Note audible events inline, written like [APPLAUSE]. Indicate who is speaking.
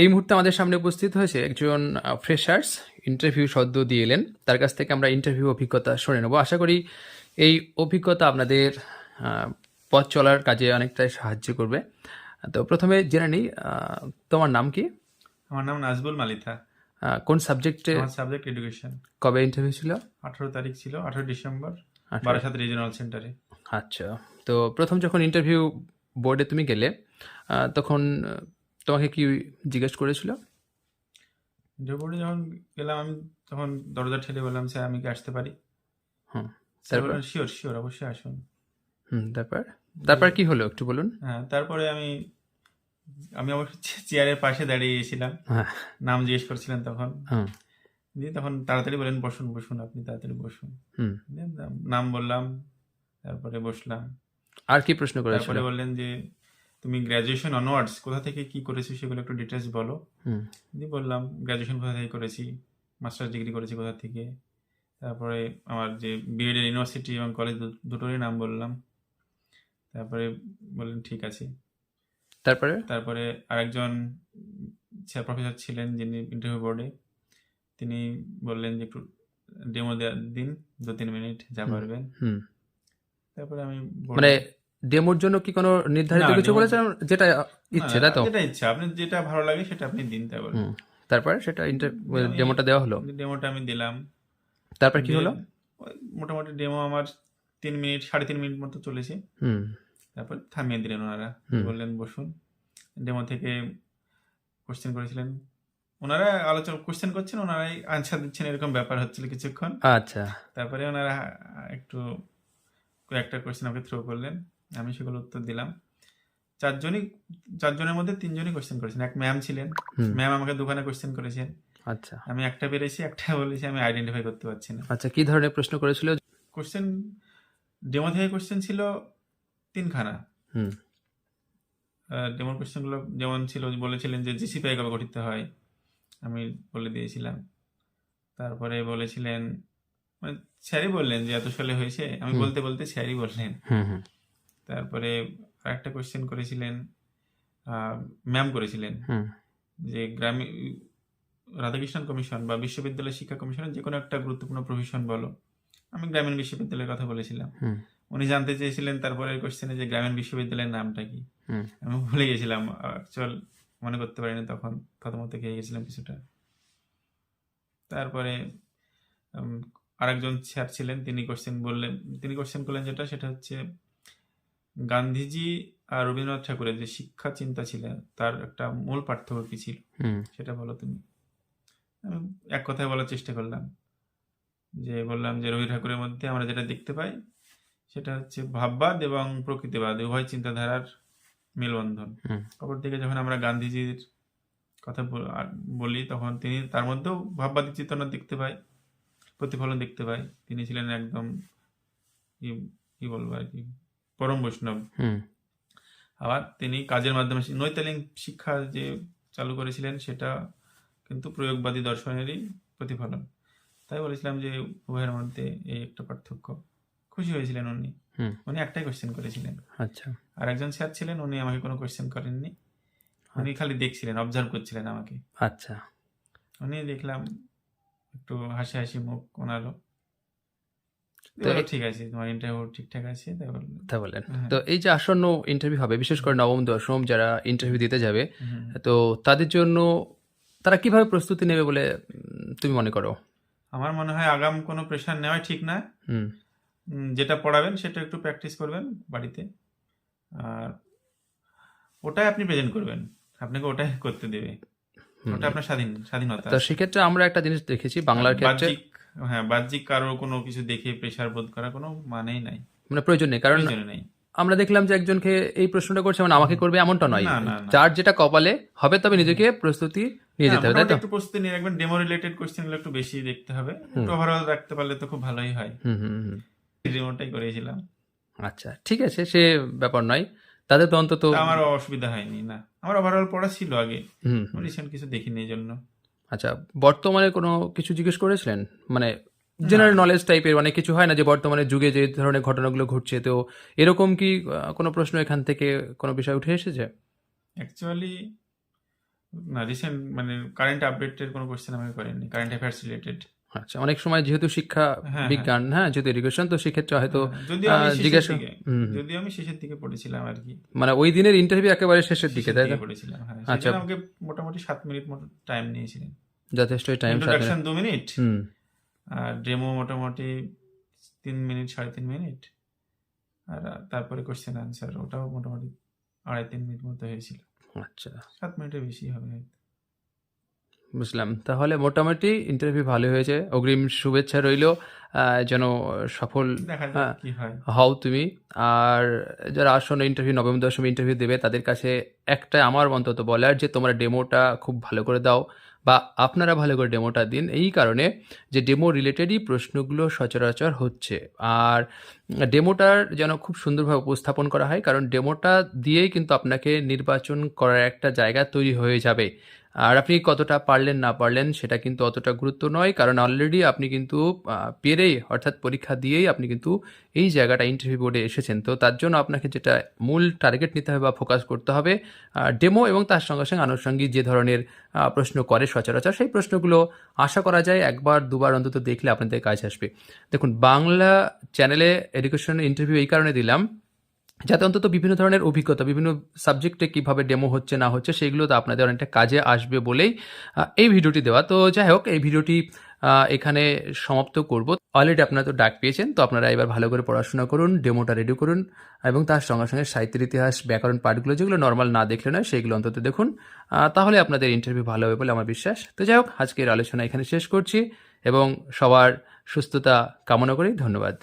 Speaker 1: এই মুহূর্তে আমাদের সামনে উপস্থিত হয়েছে একজন ফ্রেশার্স ইন্টারভিউ সদ্য দিয়ে এলেন। তার কাছ থেকে আমরা ইন্টারভিউ অভিজ্ঞতা শুনে নেব। আশা করি এই অভিজ্ঞতা আপনাদের পথ চলার কাজে অনেকটাই সাহায্য করবে। তো প্রথমে জেনে নিই তোমার নাম কি?
Speaker 2: আমার নাম নাজবুল মালিথা।
Speaker 1: কোন সাবজেক্টে
Speaker 2: সাবজেক্ট এডুকেশন
Speaker 1: কবে ইন্টারভিউ ছিল?
Speaker 2: আঠারো তারিখ ছিল আঠারো ডিসেম্বর। বারাসাত রিজিওনাল সেন্টারে
Speaker 1: আচ্ছা। তো প্রথম যখন ইন্টারভিউ বোর্ডে তুমি গেলে তখন তোমাকে কি জিজ্ঞেস করেছিল?
Speaker 2: ইন্টারভিউতে যখন গেলাম আমি তখন দরজা ঠেলে বললাম স্যার আমি কি আসতে পারি?
Speaker 1: হুম
Speaker 2: স্যার
Speaker 1: তারপর?
Speaker 2: শিওর শিওর অবশ্যই আসুন।
Speaker 1: হুম তারপর? তারপর কি হলো একটু বলুন?
Speaker 2: হ্যাঁ তারপরে আমি আমি অবশ্য [LAUGHS] চেয়ারের পাশে দাঁড়িয়ে গেছিলাম।
Speaker 1: হ্যাঁ।
Speaker 2: নাম জিজ্ঞেস করছিলেন তখন। দিয়ে তখন তাড়াতাড়ি বলেন বসুন বসুন আপনি তাড়াতাড়ি বসুন।
Speaker 1: হুম।
Speaker 2: দিয়ে নাম- নাম বললাম তারপরে বসলাম।
Speaker 1: আর কি প্রশ্ন করে
Speaker 2: তারপরে বললেন যে তুমি গ্র্যাজুয়েশন অনওয়ার্ডস কোথা থেকে কি করেছ সেগুলো একটু ডিটেলস বলো। দিয়ে বললাম গ্র্যাজুয়েশন কোথা থেকে করেছি? মাস্টার্স ডিগ্রি করেছি কোথা থেকে? তারপরে আমার যে বিএড ইউনিভার্সিটি এবং কলেজ দুটোরই নাম বললাম। তারপরে বললেন ঠিক আছে।
Speaker 1: তারপরে?
Speaker 2: তারপরে আরেকজন স্যার প্রফেসর ছিলেন যিনি ইন্টারভিউ বোর্ডে তিনি বললেন যে একটু ডেমো দেওয়ার দিন দু তিন মিনিট যা। পারবেন।
Speaker 1: হুম।
Speaker 2: তারপরে আমি
Speaker 1: মানে ডেমোর জন্য কি কোনো নির্ধারিত কিছু বলেছেন? যেটা ইচ্ছে তাই তো?
Speaker 2: যেটা ইচ্ছা। আপনি যেটা ভালো লাগে সেটা আপনি দিন
Speaker 1: হুম। তারপর সেটা ডেমোটা দেওয়া হলো।
Speaker 2: ডেমোটা আমি দিলাম।
Speaker 1: তারপর কি হলো?
Speaker 2: মোটামুটি ডেমো আমার তিন মিনিট সাড়ে তিন মিনিট মতো চলেছে। তারপর থামিয়ে দিলেন ওনারা। বললেন বসুন। ডেমো থেকে কোশ্চেন করেছিলেন। ওনারা আলোচনা কোশ্চেন করছেন ওনারাই আনসার দিচ্ছেন এরকম ব্যাপার হচ্ছিল কিছুক্ষণ।
Speaker 1: আচ্ছা।
Speaker 2: তারপরে ওনারা একটু কয়েকটা কোশ্চেন আমাকে থ্রো করলেন। আমি সেগুলো উত্তর দিলাম। চারজনই চারজনের মধ্যে তিনজনই কোশ্চেন করেছেন। এক ম্যাম ছিলেন। ম্যাম আমাকে দোকানে কোশ্চেন করেছেন।
Speaker 1: আচ্ছা।
Speaker 2: আমি একটা পেরেছি একটা বলেছি আমি আইডেন্টিফাই করতে পারছি না।
Speaker 1: আচ্ছা কি ধরনের প্রশ্ন করেছিল?
Speaker 2: কোশ্চেন ডেমো থেকে কোশ্চেন ছিল তিনখানা।
Speaker 1: হুম।
Speaker 2: ডেমোর কোশ্চেনগুলো যেমন ছিল বলেছিলেন যে জিসিপিআই কবে গঠিত হয়। আমি বলে দিয়েছিলাম। তারপরে বলেছিলেন মানে স্যারই বললেন যে এত সালে হয়েছে। আমি বলতে বলতে স্যারই বললেন।
Speaker 1: হুম হুম।
Speaker 2: তারপরে আরেকটা কোয়েশ্চেন করেছিলেন ম্যাম করেছিলেন যে গ্রামীণ রাধাকৃষ্ণন কমিশন বা বিশ্ববিদ্যালয় শিক্ষা কমিশনের যে কোনো একটা গুরুত্বপূর্ণ প্রভিশন বলো আমি গ্রামীণ বিশ্ববিদ্যালয়ের কথা বলেছিলাম। উনি জানতে চেয়েছিলেন তারপরে কোশ্চেনে যে গ্রামীণ বিশ্ববিদ্যালয়ের নামটা কি? আমি ভুলে গেছিলাম অ্যাকচুয়াল মনে করতে পারিনি তখন প্রথমত খেয়ে গেছিলাম কিছুটা। তারপরে আরেকজন স্যার ছিলেন তিনি কোশ্চেন বললেন তিনি কোশ্চেন করলেন যেটা সেটা হচ্ছে গান্ধীজি আর রবীন্দ্রনাথ ঠাকুরের যে শিক্ষা চিন্তা ছিলেন তার একটা মূল পার্থক্য কি ছিল? সেটা বলো তুমি। আমি এক কথায় বলার চেষ্টা করলাম। যে বললাম যে রবি ঠাকুরের মধ্যে আমরা যেটা দেখতে পাই সেটা হচ্ছে ভাববাদ এবং প্রকৃতিবাদ উভয় চিন্তাধারার মেলবন্ধন। অপরদিকে যখন আমরা গান্ধীজির কথা বলি তখন তিনি তার মধ্যেও ভাববাদী চেতনা দেখতে পাই প্রতিফলন দেখতে পাই। তিনি ছিলেন একদম কি বলব আর কি? পরম বৈষ্ণব।
Speaker 1: হুম।
Speaker 2: আবার তিনি কাজের মাধ্যমে নৈতালিক শিক্ষা যে চালু করেছিলেন সেটা কিন্তু প্রয়োগবাদী দর্শনেরই প্রতিফলন। তাই বলেছিলাম যে উভয়ের মধ্যে এই একটা পার্থক্য। খুশি হয়েছিলেন উনি।
Speaker 1: হুম।
Speaker 2: উনি একটাই কোশ্চেন করেছিলেন।
Speaker 1: আচ্ছা।
Speaker 2: আর একজন স্যার ছিলেন উনি আমাকে কোনো কোশ্চেন করেননি। উনি খালি দেখছিলেন অবজার্ভ করছিলেন আমাকে।
Speaker 1: আচ্ছা।
Speaker 2: উনি দেখলাম একটু হাসি হাসি মুখ
Speaker 1: এ-
Speaker 2: ঠিক আছে তোমার ইন্টারভিউ ঠিকঠাক আছে
Speaker 1: তা বলেন।
Speaker 2: হ্যাঁ।
Speaker 1: তো এই যে আসন্ন ইন্টারভিউ হবে বিশেষ করে নবম দশম যারা ইন্টারভিউ দিতে যাবে তো তাদের জন্য তারা কীভাবে প্রস্তুতি নেবে বলে তুমি মনে করো?
Speaker 2: আমার মনে হয় আগাম কোনো প্রেশার নেওয়াই ঠিক না। যেটা পড়াবেন সেটা একটু প্র্যাকটিস করবেন বাড়িতে। আর ওটাই আপনি প্রেজেন্ট করবেন। আপনাকে ওটাই করতে দেবে। ওটা আপনার স্বাধীন স্বাধীনতা।
Speaker 1: তো সেক্ষেত্রে আমরা একটা জিনিস দেখেছি বাংলার ক্ষেত্রে
Speaker 2: হ্যাঁ বাহ্যিক কারও কোনো কিছু দেখে প্রেশার বোধ করা কোনো মানেই নাই।
Speaker 1: মানে প্রয়োজন নেই কারণ
Speaker 2: নেই।
Speaker 1: আমরা দেখলাম যে একজনকে এই প্রশ্নটা করছে মানে আমাকে করবে এমনটা নয়। যার যেটা কপালে হবে তবে নিজেকে প্রস্তুতি নিয়ে যেতে হবে তাই তো?
Speaker 2: একটু প্রস্তুতি নিয়ে রাখবেন ডেমো রিলেটেড কোশ্চেন একটু বেশি দেখতে হবে। একটু ওভারঅল রাখতে পারলে তো খুব ভালোই হয়।
Speaker 1: হুম হুম হুম।
Speaker 2: ডেমোটাই করেছিলাম।
Speaker 1: আচ্ছা ঠিক আছে সে ব্যাপার নয়। তাদের তো অন্তত
Speaker 2: আমার অসুবিধা হয়নি না। আমার ওভারঅল পড়া ছিল আগে।
Speaker 1: হুম
Speaker 2: রিসেন্ট কিছু দেখিনি এই জন্য।
Speaker 1: আচ্ছা বর্তমানে কোনো কিছু জিজ্ঞেস করেছিলেন? মানে জেনারেল নলেজ টাইপের মানে কিছু হয় না যে বর্তমানে যুগে যে ধরনের ঘটনাগুলো ঘটছে তো এরকম কি কোনো প্রশ্ন এখান থেকে কোনো বিষয় উঠে এসেছে?
Speaker 2: অ্যাকচুয়ালি না রিসেন্ট মানে কারেন্ট আপডেটের কোনো কোয়েশ্চেন আমাকে করেননি কারেন্ট অ্যাফেয়ার্স রিলেটেড
Speaker 1: আচ্ছা অনেক সময় যেহেতু শিক্ষা
Speaker 2: হ্যাঁ,
Speaker 1: বিজ্ঞান হ্যাঁ যেহেতু এডুকেশন তো সেক্ষেত্রে হয়তো
Speaker 2: শেষের
Speaker 1: জিজ্ঞাসা
Speaker 2: যদিও আমি শেষের দিকে পড়েছিলাম আর কি।
Speaker 1: মানে ওই দিনের ইন্টারভিউ একেবারে শেষের দিকে তাই না
Speaker 2: পড়েছিলাম হ্যাঁ।
Speaker 1: আচ্ছা।
Speaker 2: আমাকে মোটামুটি সাত মিনিট মতো টাইম নিয়েছিলেন।
Speaker 1: যথেষ্ট টাইম
Speaker 2: ইন্ট্রোডাকশন দু মিনিট। আর ডেমো মোটামুটি তিন মিনিট সাড়ে তিন মিনিট। আর তারপরে কোশ্চেন আনসার ওটাও মোটামুটি আড়াই তিন মিনিট মতো হয়েছিল।
Speaker 1: আচ্ছা।
Speaker 2: সাত মিনিটের বেশি হবে হয়তো।
Speaker 1: বুঝলাম। তাহলে মোটামুটি ইন্টারভিউ ভালো হয়েছে। অগ্রিম শুভেচ্ছা রইল যেন সফল হ্যাঁ। হও তুমি। আর যারা আসন্ন ইন্টারভিউ নবম দশম ইন্টারভিউ দেবে তাদের কাছে একটা আমার অন্তত বলার যে তোমরা ডেমোটা খুব ভালো করে দাও বা আপনারা ভালো করে ডেমোটা দিন। এই কারণে যে ডেমো রিলেটেডই প্রশ্নগুলো সচরাচর হচ্ছে। আর ডেমোটার যেন খুব সুন্দরভাবে উপস্থাপন করা হয় কারণ ডেমোটা দিয়েই কিন্তু আপনাকে নির্বাচন করার একটা জায়গা তৈরি হয়ে যাবে। আর আপনি কতটা পারলেন, না পারলেন, সেটা কিন্তু অতটা গুরুত্ব নয়, কারণ অলরেডি আপনি কিন্তু পেরেই, অর্থাৎ পরীক্ষা দিয়েই আপনি কিন্তু এই জায়গাটা ইন্টারভিউ বোর্ডে এসেছেন। তো তার জন্য আপনাকে যেটা মূল টার্গেট নিতে হবে বা ফোকাস করতে হবে ডেমো এবং তার সঙ্গে সঙ্গে আনুষঙ্গিক যে ধরনের প্রশ্ন করে সচরাচর, সেই প্রশ্নগুলো আশা করা যায় একবার, দুবার অন্তত দেখলে আপনাদের কাজ আসবে। দেখুন, বাংলা চ্যানেলে এডুকেশন ইন্টারভিউ এই কারণে দিলাম। যাতে অন্তত বিভিন্ন ধরনের অভিজ্ঞতা, বিভিন্ন সাবজেক্টে কীভাবে ডেমো হচ্ছে, না হচ্ছে, সেগুলো তো আপনাদের অনেকটা কাজে আসবে বলেই এই ভিডিওটি দেওয়া। তো যাই হোক, এই ভিডিওটি এখানে সমাপ্ত করব। অলরেডি আপনারা তো ডাক পেয়েছেন, তো আপনারা এবার ভালো করে পড়াশোনা করুন ডেমোটা রেডি করুন এবং তার সঙ্গে সঙ্গে সাহিত্যের ইতিহাস, ব্যাকরণ পাঠগুলো, যেগুলো নর্মাল না দেখলে নয় সেইগুলো অন্তত দেখুন। তাহলে আপনাদের ইন্টারভিউ ভালো হবে বলে আমার বিশ্বাস। তো যাই হোক, আজকের আলোচনা এখানে শেষ করছি এবং সবার সুস্থতা কামনা করি। ধন্যবাদ।